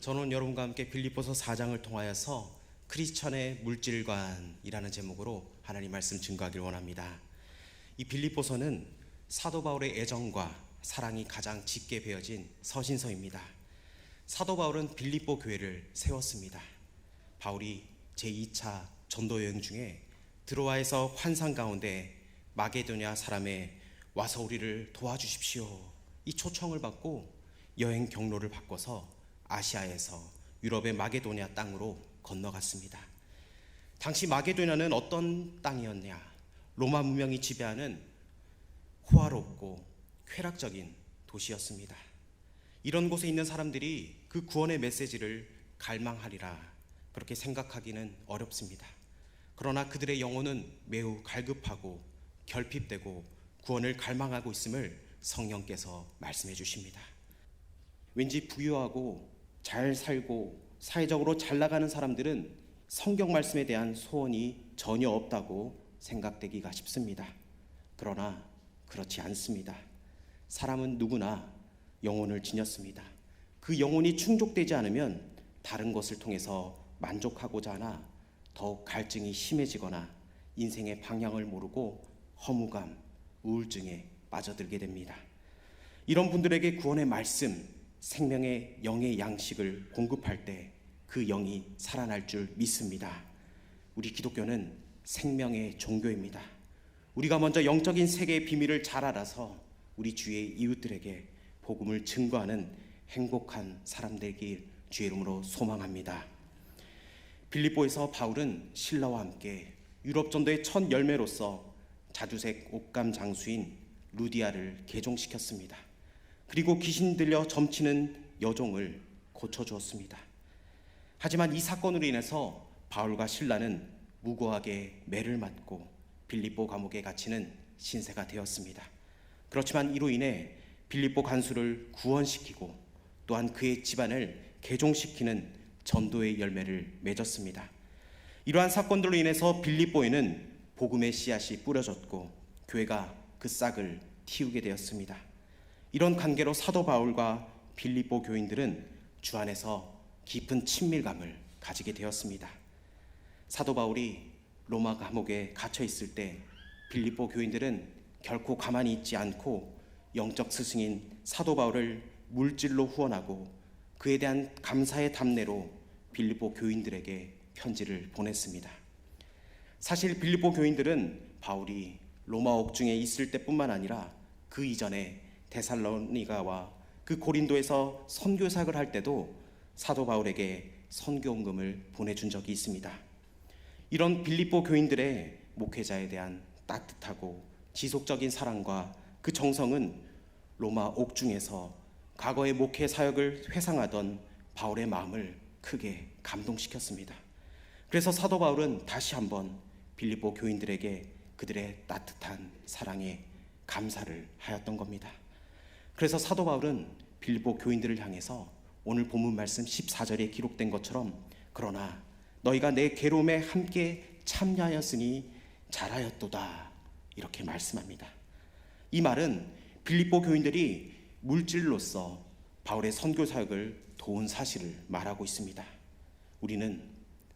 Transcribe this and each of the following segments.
저는 여러분과 함께 빌립보서 4장을 통하여서 크리스천의 물질관이라는 제목으로 하나님 말씀 증거하길 원합니다. 이 빌립보서는 사도 바울의 애정과 사랑이 가장 짙게 배어진 서신서입니다. 사도 바울은 빌립보 교회를 세웠습니다. 바울이 제2차 전도 여행 중에 드로아에서 환상 가운데 마게도냐 사람의 와서 우리를 도와주십시오. 이 초청을 받고 여행 경로를 바꿔서 아시아에서 유럽의 마게도냐 땅으로 건너갔습니다. 당시 마게도냐는 어떤 땅이었냐? 로마 문명이 지배하는 호화롭고 쾌락적인 도시였습니다. 이런 곳에 있는 사람들이 그 구원의 메시지를 갈망하리라 그렇게 생각하기는 어렵습니다. 그러나 그들의 영혼은 매우 갈급하고 결핍되고 구원을 갈망하고 있음을 성령께서 말씀해 주십니다. 왠지 부유하고 잘 살고 사회적으로 잘 나가는 사람들은 성경 말씀에 대한 소원이 전혀 없다고 생각되기가 쉽습니다. 그러나 그렇지 않습니다. 사람은 누구나 영혼을 지녔습니다. 그 영혼이 충족되지 않으면 다른 것을 통해서 만족하고자 하나 더욱 갈증이 심해지거나 인생의 방향을 모르고 허무감, 우울증에 빠져들게 됩니다. 이런 분들에게 구원의 말씀, 생명의 영의 양식을 공급할 때 그 영이 살아날 줄 믿습니다. 우리 기독교는 생명의 종교입니다. 우리가 먼저 영적인 세계의 비밀을 잘 알아서 우리 주의 이웃들에게 복음을 증거하는 행복한 사람 되길 주의 이름으로 소망합니다. 빌립보에서 바울은 신라와 함께 유럽 전도의 첫 열매로서 자주색 옷감 장수인 루디아를 개종시켰습니다. 그리고 귀신 들려 점치는 여종을 고쳐 주었습니다. 하지만 이 사건으로 인해서 바울과 신라는 무고하게 매를 맞고 빌립보 감옥에 갇히는 신세가 되었습니다. 그렇지만 이로 인해 빌립보 간수를 구원시키고 또한 그의 집안을 개종시키는 전도의 열매를 맺었습니다. 이러한 사건들로 인해서 빌립보에는 복음의 씨앗이 뿌려졌고 교회가 그 싹을 틔우게 되었습니다. 이런 관계로 사도 바울과 빌립보 교인들은 주 안에서 깊은 친밀감을 가지게 되었습니다. 사도 바울이 로마 감옥에 갇혀 있을 때 빌립보 교인들은 결코 가만히 있지 않고 영적 스승인 사도 바울을 물질로 후원하고 그에 대한 감사의 담내로 빌립보 교인들에게 편지를 보냈습니다. 사실 빌립보 교인들은 바울이 로마 옥중에 있을 때뿐만 아니라 그 이전에 데살로니가와 그 고린도에서 선교사역을 할 때도 사도 바울에게 선교원금을 보내준 적이 있습니다. 이런 빌립보 교인들의 목회자에 대한 따뜻하고 지속적인 사랑과 그 정성은 로마 옥중에서 과거의 목회 사역을 회상하던 바울의 마음을 크게 감동시켰습니다. 그래서 사도 바울은 다시 한번 빌립보 교인들에게 그들의 따뜻한 사랑에 감사를 하였던 겁니다. 그래서 사도 바울은 빌립보 교인들을 향해서 오늘 본문 말씀 14절에 기록된 것처럼 그러나 너희가 내 괴로움에 함께 참여하였으니 잘하였도다 이렇게 말씀합니다. 이 말은 빌립보 교인들이 물질로서 바울의 선교 사역을 도운 사실을 말하고 있습니다. 우리는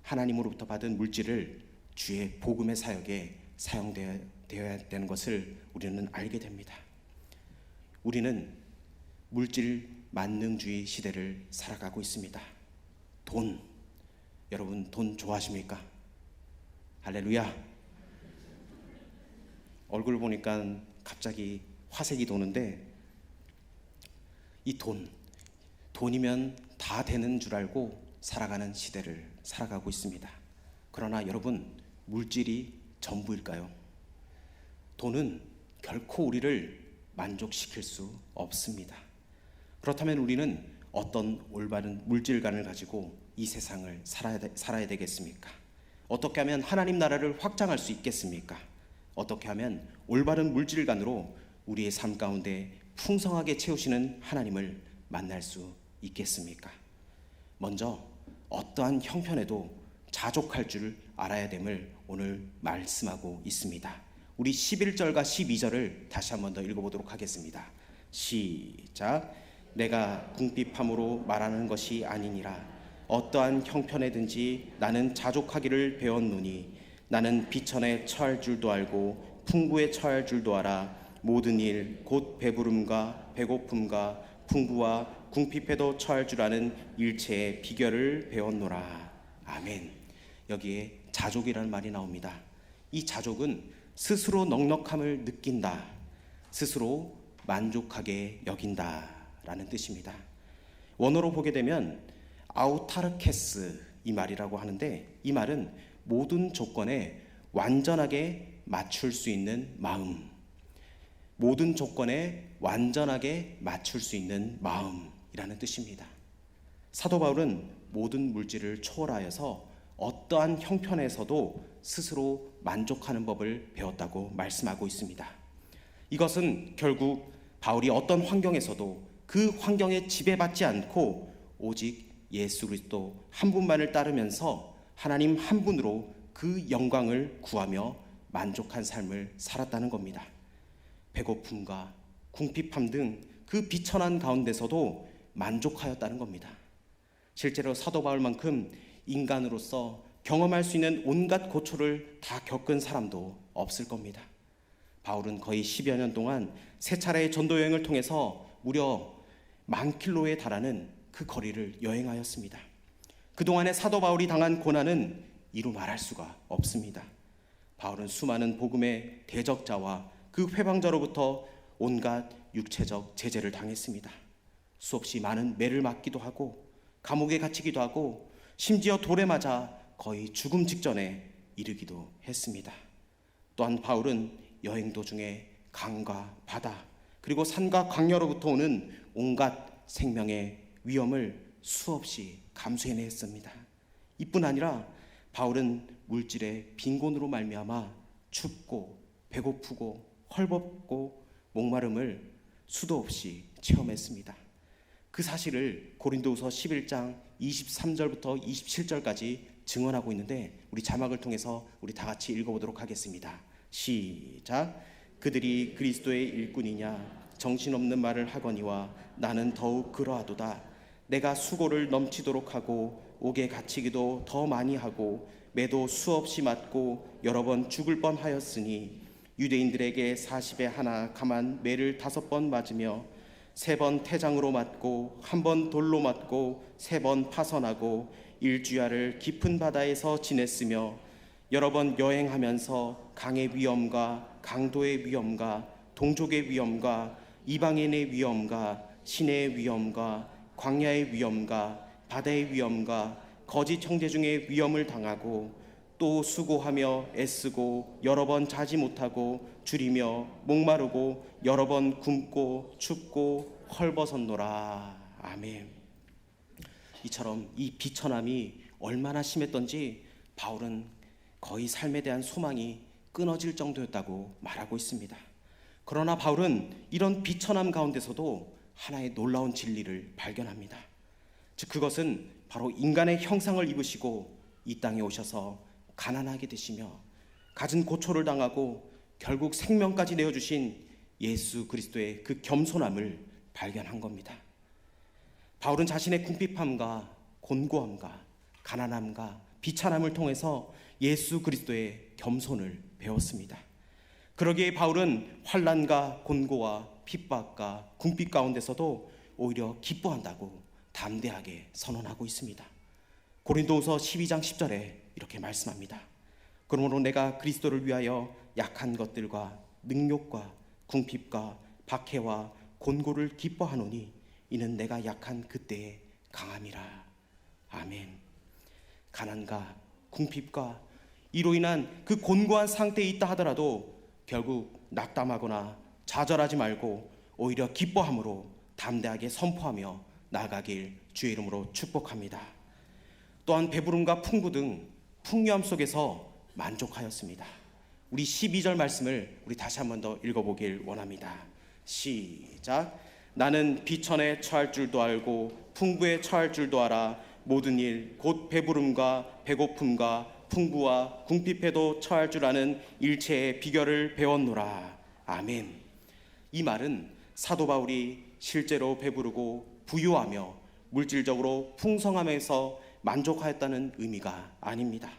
하나님으로부터 받은 물질을 주의 복음의 사역에 사용되어야 되는 것을 우리는 알게 됩니다. 우리는 물질 만능주의 시대를 살아가고 있습니다. 돈, 여러분 돈 좋아하십니까? 할렐루야. 얼굴 보니까 갑자기 화색이 도는데 이 돈, 돈이면 다 되는 줄 알고 살아가는 시대를 살아가고 있습니다. 그러나 여러분, 물질이 전부일까요? 돈은 결코 우리를 만족시킬 수 없습니다. 그렇다면 우리는 어떤 올바른 물질관을 가지고 이 세상을 살아야, 되, 살아야 되겠습니까? 어떻게 하면 하나님 나라를 확장할 수 있겠습니까? 어떻게 하면 올바른 물질관으로 우리의 삶 가운데 풍성하게 채우시는 하나님을 만날 수 있겠습니까? 먼저 어떠한 형편에도 자족할 줄 알아야 됨을 오늘 말씀하고 있습니다. 우리 11절과 12절을 다시 한번 더 읽어보도록 하겠습니다. 시작. 내가 궁핍함으로 말하는 것이 아니니라 어떠한 형편에든지 나는 자족하기를 배웠노니 나는 비천에 처할 줄도 알고 풍부에 처할 줄도 알아 모든 일 곧 배부름과 배고픔과 풍부와 궁핍에도 처할 줄 아는 일체의 비결을 배웠노라 아멘 여기에 자족이라는 말이 나옵니다 이 자족은 스스로 넉넉함을 느낀다 스스로 만족하게 여긴다 라는 뜻입니다. 원어로 보게 되면 아우타르케스 이 말이라고 하는데 이 말은 모든 조건에 완전하게 맞출 수 있는 마음, 모든 조건에 완전하게 맞출 수 있는 마음이라는 뜻입니다. 사도 바울은 모든 물질을 초월하여서 어떠한 형편에서도 스스로 만족하는 법을 배웠다고 말씀하고 있습니다. 이것은 결국 바울이 어떤 환경에서도 그 환경에 지배받지 않고 오직 예수 그리스도 한 분만을 따르면서 하나님 한 분으로 그 영광을 구하며 만족한 삶을 살았다는 겁니다. 배고픔과 궁핍함 등 그 비천한 가운데서도 만족하였다는 겁니다. 실제로 사도 바울만큼 인간으로서 경험할 수 있는 온갖 고초를 다 겪은 사람도 없을 겁니다. 바울은 거의 10여 년 동안 세 차례의 전도 여행을 통해서 무려 만 킬로에 달하는 그 거리를 여행하였습니다. 그동안에 사도 바울이 당한 고난은 이루 말할 수가 없습니다. 바울은 수많은 복음의 대적자와 그 회방자로부터 온갖 육체적 제재를 당했습니다. 수없이 많은 매를 맞기도 하고 감옥에 갇히기도 하고 심지어 돌에 맞아 거의 죽음 직전에 이르기도 했습니다. 또한 바울은 여행 도중에 강과 바다 그리고 산과 강녀로부터 오는 온갖 생명의 위험을 수없이 감수해냈습니다. 이뿐 아니라 바울은 물질의 빈곤으로 말미암아 춥고 배고프고 헐벗고 목마름을 수도 없이 체험했습니다. 그 사실을 고린도후서 11장 23절부터 27절까지 증언하고 있는데 우리 자막을 통해서 우리 다 같이 읽어보도록 하겠습니다. 시작. 그들이 그리스도의 일꾼이냐 정신없는 말을 하거니와 나는 더욱 그러하도다. 내가 수고를 넘치도록 하고 옥에 갇히기도 더 많이 하고 매도 수없이 맞고 여러 번 죽을 뻔하였으니 유대인들에게 40에 하나 가만 매를 다섯 번 맞으며 세 번 태장으로 맞고 한 번 돌로 맞고 세 번 파선하고 일주야를 깊은 바다에서 지냈으며 여러 번 여행하면서 강의 위험과 강도의 위험과 동족의 위험과 이방인의 위험과 신의 위험과 광야의 위험과 바다의 위험과 거짓 형제 중에 위험을 당하고 또 수고하며 애쓰고 여러 번 자지 못하고 줄이며 목마르고 여러 번 굶고 춥고 헐벗었노라 아멘. 이처럼 이 비천함이 얼마나 심했던지 바울은 거의 삶에 대한 소망이 끊어질 정도였다고 말하고 있습니다. 그러나 바울은 이런 비천함 가운데서도 하나의 놀라운 진리를 발견합니다. 즉 그것은 바로 인간의 형상을 입으시고 이 땅에 오셔서 가난하게 되시며 갖은 고초를 당하고 결국 생명까지 내어 주신 예수 그리스도의 그 겸손함을 발견한 겁니다. 바울은 자신의 궁핍함과 곤고함과 가난함과 비천함을 통해서 예수 그리스도의 겸손을 배웠습니다. 그러기에 바울은 환란과 곤고와 핍박과 궁핍 가운데서도 오히려 기뻐한다고 담대하게 선언하고 있습니다. 고린도후서 12장 10절에 이렇게 말씀합니다. 그러므로 내가 그리스도를 위하여 약한 것들과 능욕과 궁핍과 박해와 곤고를 기뻐하노니 이는 내가 약한 그때의 강함이라. 아멘. 가난과 궁핍과 이로 인한 그 곤고한 상태에 있다 하더라도 결국 낙담하거나 좌절하지 말고 오히려 기뻐함으로 담대하게 선포하며 나아가길 주의 이름으로 축복합니다. 또한 배부름과 풍부 등 풍요함 속에서 만족하였습니다. 우리 12절 말씀을 우리 다시 한 번 더 읽어보길 원합니다. 시작. 나는 비천에 처할 줄도 알고 풍부에 처할 줄도 알아 모든 일 곧 배부름과 배고픔과 풍부와 궁핍에도 처할 줄 아는 일체의 비결을 배웠노라. 아멘. 이 말은 사도 바울이 실제로 배부르고 부유하며 물질적으로 풍성함에서 만족하였다는 의미가 아닙니다.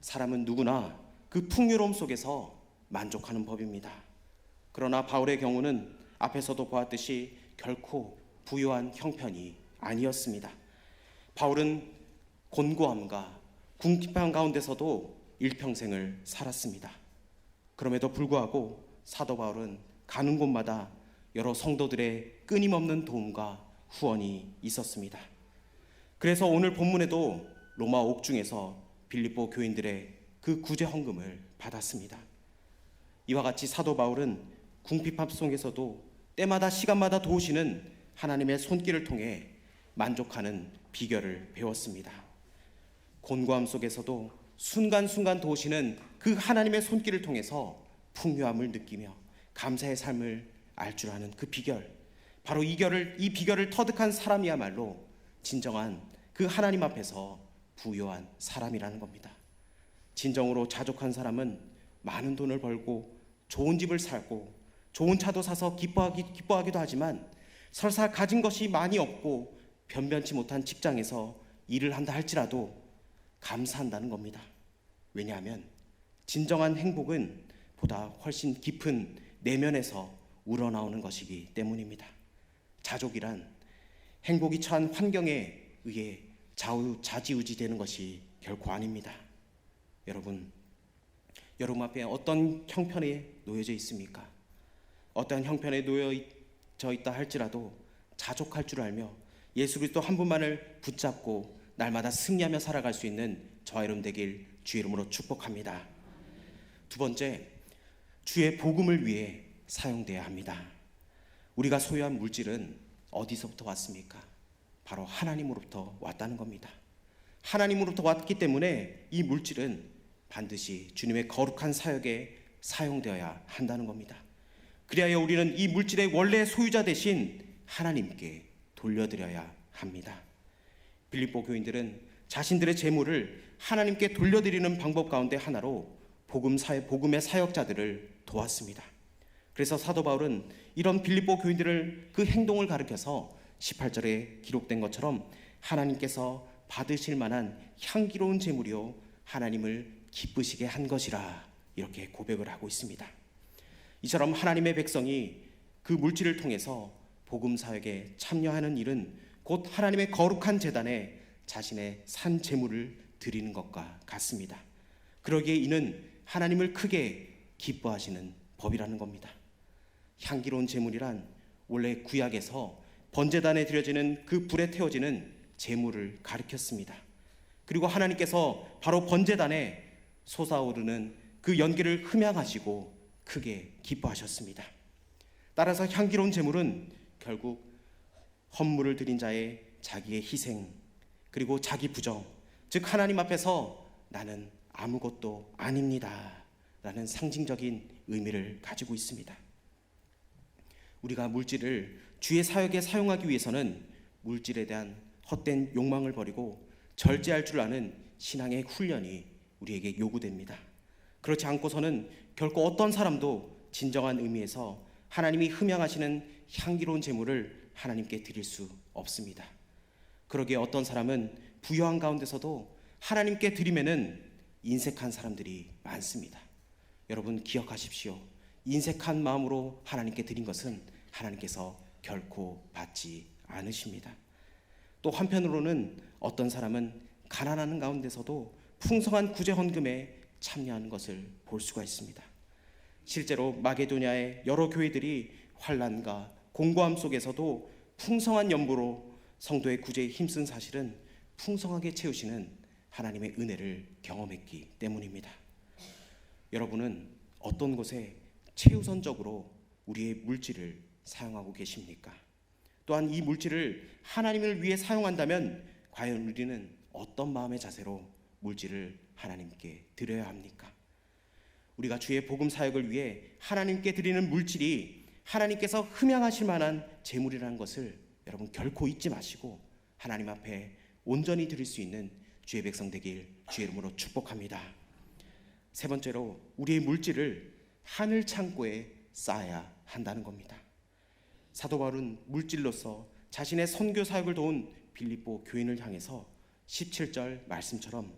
사람은 누구나 그 풍요로움 속에서 만족하는 법입니다. 그러나 바울의 경우는 앞에서도 보았듯이 결코 부유한 형편이 아니었습니다. 바울은 곤고함과 궁핍한 가운데서도 일평생을 살았습니다. 그럼에도 불구하고 사도 바울은 가는 곳마다 여러 성도들의 끊임없는 도움과 후원이 있었습니다. 그래서 오늘 본문에도 로마 옥중에서 빌립보 교인들의 그 구제 헌금을 받았습니다. 이와 같이 사도 바울은 궁핍함 속에서도 때마다 시간마다 도우시는 하나님의 손길을 통해 만족하는 비결을 배웠습니다. 곤고함 속에서도 순간순간 도우시는 그 하나님의 손길을 통해서 풍요함을 느끼며 감사의 삶을 알 줄 아는 그 비결 바로 이 결을 이 비결을 터득한 사람이야말로 진정한 그 하나님 앞에서 부요한 사람이라는 겁니다. 진정으로 자족한 사람은 많은 돈을 벌고 좋은 집을 살고 좋은 차도 사서 기뻐하기, 기뻐하기도 하지만 설사 가진 것이 많이 없고 변변치 못한 직장에서 일을 한다 할지라도 감사한다는 겁니다. 왜냐하면 진정한 행복은 보다 훨씬 깊은 내면에서 우러나오는 것이기 때문입니다. 자족이란 행복이 처한 환경에 의해 좌우 좌지우지 되는 것이 결코 아닙니다. 여러분, 여러분 앞에 어떤 형편에 놓여져 있습니까? 어떠한 형편에 놓여져 있다 할지라도 자족할 줄 알며 예수 그리스도 한 분만을 붙잡고 날마다 승리하며 살아갈 수 있는 저와 여러분 되길 주의 이름으로 축복합니다. 두 번째, 주의 복음을 위해 사용돼야 합니다. 우리가 소유한 물질은 어디서부터 왔습니까? 바로 하나님으로부터 왔다는 겁니다. 하나님으로부터 왔기 때문에 이 물질은 반드시 주님의 거룩한 사역에 사용되어야 한다는 겁니다. 그리하여 우리는 이 물질의 원래 소유자 대신 하나님께 돌려드려야 합니다. 빌립보 교인들은 자신들의 재물을 하나님께 돌려드리는 방법 가운데 하나로 복음 사회 복음의 사역자들을 도왔습니다. 그래서 사도 바울은 이런 빌립보 교인들을 그 행동을 가르켜서 18절에 기록된 것처럼 하나님께서 받으실 만한 향기로운 제물이요 하나님을 기쁘시게 한 것이라 이렇게 고백을 하고 있습니다. 이처럼 하나님의 백성이 그 물질을 통해서 복음 사역에 참여하는 일은 곧 하나님의 거룩한 제단에 자신의 산 제물을 드리는 것과 같습니다. 그러기에 이는 하나님을 크게 기뻐하시는 법이라는 겁니다. 향기로운 제물이란 원래 구약에서 번제단에 드려지는 그 불에 태워지는 제물을 가리켰습니다. 그리고 하나님께서 바로 번제단에 솟아오르는 그 연기를 흠양하시고 크게 기뻐하셨습니다. 따라서 향기로운 제물은 결국 헌물을 드린 자의 자기의 희생 그리고 자기 부정 즉 하나님 앞에서 나는 아무것도 아닙니다 라는 상징적인 의미를 가지고 있습니다. 우리가 물질을 주의 사역에 사용하기 위해서는 물질에 대한 헛된 욕망을 버리고 절제할 줄 아는 신앙의 훈련이 우리에게 요구됩니다. 그렇지 않고서는 결코 어떤 사람도 진정한 의미에서 하나님이 흠양하시는 향기로운 제물을 하나님께 드릴 수 없습니다. 그러기에 어떤 사람은 부유한 가운데서도 하나님께 드리면은 인색한 사람들이 많습니다. 여러분 기억하십시오. 인색한 마음으로 하나님께 드린 것은 하나님께서 결코 받지 않으십니다. 또 한편으로는 어떤 사람은 가난한 가운데서도 풍성한 구제 헌금에 참여하는 것을 볼 수가 있습니다. 실제로 마게도냐의 여러 교회들이 환란과 공고함 속에서도 풍성한 연보로 성도의 구제에 힘쓴 사실은 풍성하게 채우시는 하나님의 은혜를 경험했기 때문입니다. 여러분은 어떤 곳에 최우선적으로 우리의 물질을 사용하고 계십니까? 또한 이 물질을 하나님을 위해 사용한다면 과연 우리는 어떤 마음의 자세로 물질을 하나님께 드려야 합니까? 우리가 주의 복음 사역을 위해 하나님께 드리는 물질이 하나님께서 흠양하실 만한 재물이라는 것을 여러분 결코 잊지 마시고 하나님 앞에 온전히 드릴 수 있는 주의 백성 되길 주의 이름으로 축복합니다. 세 번째로 우리의 물질을 하늘 창고에 쌓아야 한다는 겁니다. 사도 바울은 물질로서 자신의 선교 사역을 도운 빌립보 교인을 향해서 17절 말씀처럼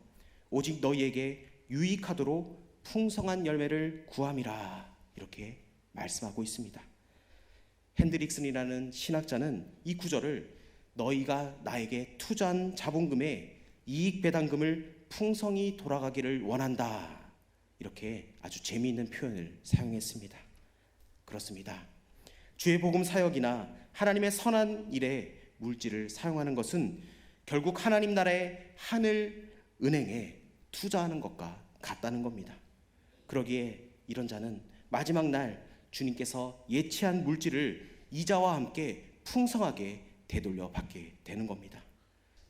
오직 너희에게 유익하도록 풍성한 열매를 구함이라 이렇게 말씀하고 있습니다. 핸드릭슨이라는 신학자는 이 구절을 너희가 나에게 투자한 자본금의 이익 배당금을 풍성히 돌아가기를 원한다. 이렇게 아주 재미있는 표현을 사용했습니다. 그렇습니다. 주의 복음 사역이나 하나님의 선한 일에 물질을 사용하는 것은 결국 하나님 나라의 하늘 은행에 투자하는 것과 같다는 겁니다. 그러기에 이런 자는 마지막 날 주님께서 예치한 물질을 이자와 함께 풍성하게 되돌려 받게 되는 겁니다.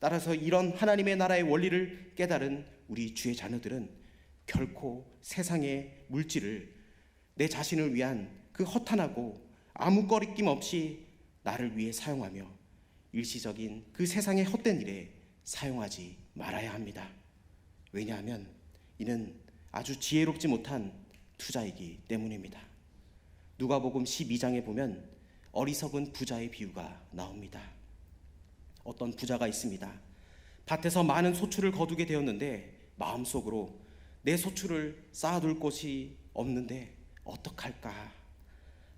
따라서 이런 하나님의 나라의 원리를 깨달은 우리 주의 자녀들은 결코 세상의 물질을 내 자신을 위한 그 허탄하고 아무 거리낌 없이 나를 위해 사용하며 일시적인 그 세상의 헛된 일에 사용하지 말아야 합니다. 왜냐하면 이는 아주 지혜롭지 못한 투자이기 때문입니다. 누가복음 12장에 보면 어리석은 부자의 비유가 나옵니다. 어떤 부자가 있습니다. 밭에서 많은 소출을 거두게 되었는데 마음속으로 내 소출을 쌓아둘 곳이 없는데 어떡할까?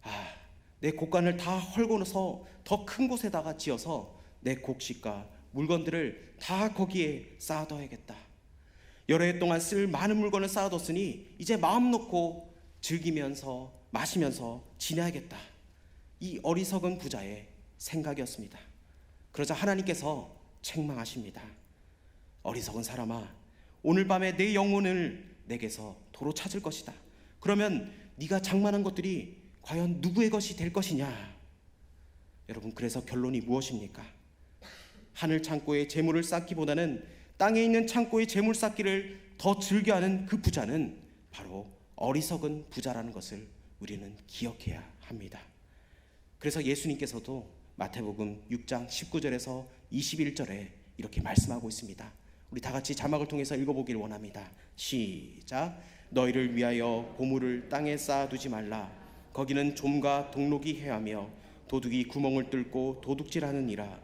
아, 내 곡간을 다 헐고서 더 큰 곳에다가 지어서 내 곡식과 물건들을 다 거기에 쌓아둬야겠다. 여러 해 동안 쓸 많은 물건을 쌓아뒀으니 이제 마음 놓고 즐기면서 마시면서 지내야겠다. 이 어리석은 부자의 생각이었습니다. 그러자 하나님께서 책망하십니다. 어리석은 사람아, 오늘 밤에 내 영혼을 내게서 도로 찾을 것이다. 그러면 네가 장만한 것들이 과연 누구의 것이 될 것이냐? 여러분, 그래서 결론이 무엇입니까? 하늘 창고에 재물을 쌓기보다는 땅에 있는 창고의 재물 쌓기를 더 즐겨하는 그 부자는 바로 어리석은 부자라는 것을 우리는 기억해야 합니다. 그래서 예수님께서도 마태복음 6장 19절에서 21절에 이렇게 말씀하고 있습니다. 우리 다 같이 자막을 통해서 읽어보길 원합니다. 시작. 너희를 위하여 보물을 땅에 쌓아두지 말라. 거기는 좀과 동록이 해하며 도둑이 구멍을 뚫고 도둑질하느니라.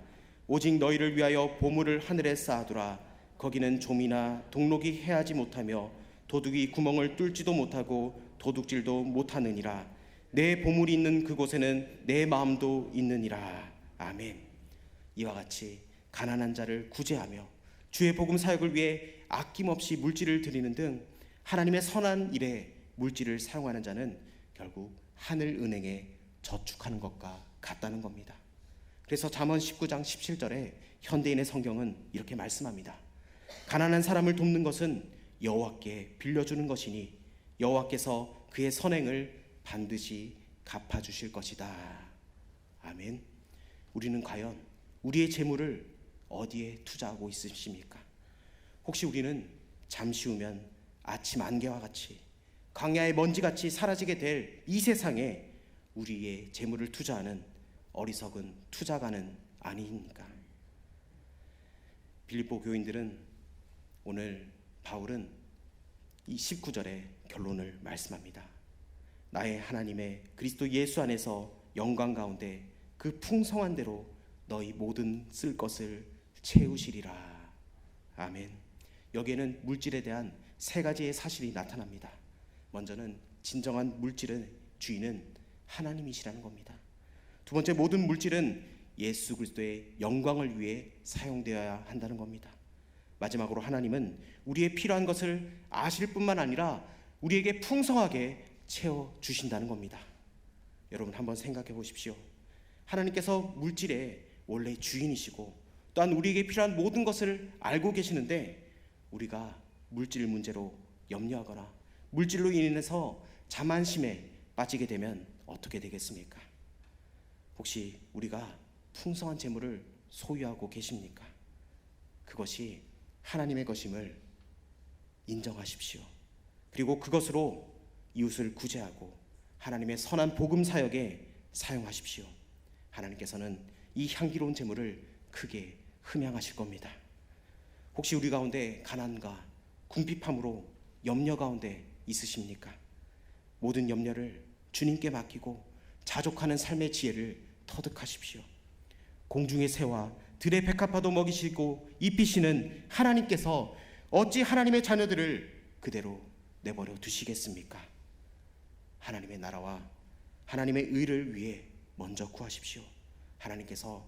오직 너희를 위하여 보물을 하늘에 쌓아두라. 거기는 좀이나 동록이 해하지 못하며 도둑이 구멍을 뚫지도 못하고 도둑질도 못하느니라. 내 보물이 있는 그곳에는 내 마음도 있느니라. 아멘. 이와 같이 가난한 자를 구제하며 주의 복음 사역을 위해 아낌없이 물질을 드리는 등 하나님의 선한 일에 물질을 사용하는 자는 결국 하늘 은행에 저축하는 것과 같다는 겁니다. 그래서 잠언 19장 17절에 현대인의 성경은 이렇게 말씀합니다. 가난한 사람을 돕는 것은 여호와께 빌려주는 것이니 여호와께서 그의 선행을 반드시 갚아 주실 것이다. 아멘. 우리는 과연 우리의 재물을 어디에 투자하고 있으십니까? 혹시 우리는 잠시 후면 아침 안개와 같이 광야의 먼지같이 사라지게 될 이 세상에 우리의 재물을 투자하는 어리석은 투자가는 아니니까. 빌립보 교인들은 오늘 바울은 이 19절의 결론을 말씀합니다. 나의 하나님의 그리스도 예수 안에서 영광 가운데 그 풍성한 대로 너희 모든 쓸 것을 채우시리라. 아멘. 여기에는 물질에 대한 세 가지의 사실이 나타납니다. 먼저는 진정한 물질의 주인은 하나님이시라는 겁니다. 두 번째 모든 물질은 예수 그리스도의 영광을 위해 사용되어야 한다는 겁니다. 마지막으로 하나님은 우리의 필요한 것을 아실 뿐만 아니라 우리에게 풍성하게 채워 주신다는 겁니다. 여러분 한번 생각해 보십시오. 하나님께서 물질의 원래 주인이시고 또한 우리에게 필요한 모든 것을 알고 계시는데 우리가 물질 문제로 염려하거나 물질로 인해서 자만심에 빠지게 되면 어떻게 되겠습니까? 혹시 우리가 풍성한 재물을 소유하고 계십니까? 그것이 하나님의 것임을 인정하십시오. 그리고 그것으로 이웃을 구제하고 하나님의 선한 복음 사역에 사용하십시오. 하나님께서는 이 향기로운 재물을 크게 흠양하실 겁니다. 혹시 우리 가운데 가난과 궁핍함으로 염려 가운데 있으십니까? 모든 염려를 주님께 맡기고 자족하는 삶의 지혜를 터득하십시오. 공중의 새와 들의 백합화도 먹이시고 입히시는 하나님께서 어찌 하나님의 자녀들을 그대로 내버려 두시겠습니까? 하나님의 나라와 하나님의 의를 위해 먼저 구하십시오. 하나님께서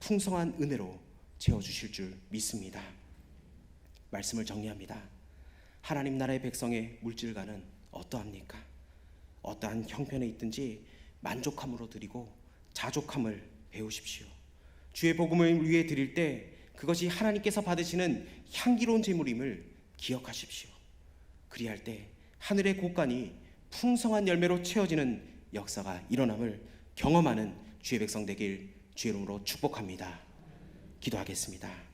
풍성한 은혜로 채워 주실 줄 믿습니다. 말씀을 정리합니다. 하나님 나라의 백성의 물질과는 어떠합니까? 어떠한 형편에 있든지 만족함으로 드리고 자족함을 배우십시오. 주의 복음을 위해 드릴 때 그것이 하나님께서 받으시는 향기로운 제물임을 기억하십시오. 그리할 때 하늘의 곳간이 풍성한 열매로 채워지는 역사가 일어남을 경험하는 주의 백성 되길 주의 이름으로 축복합니다. 기도하겠습니다.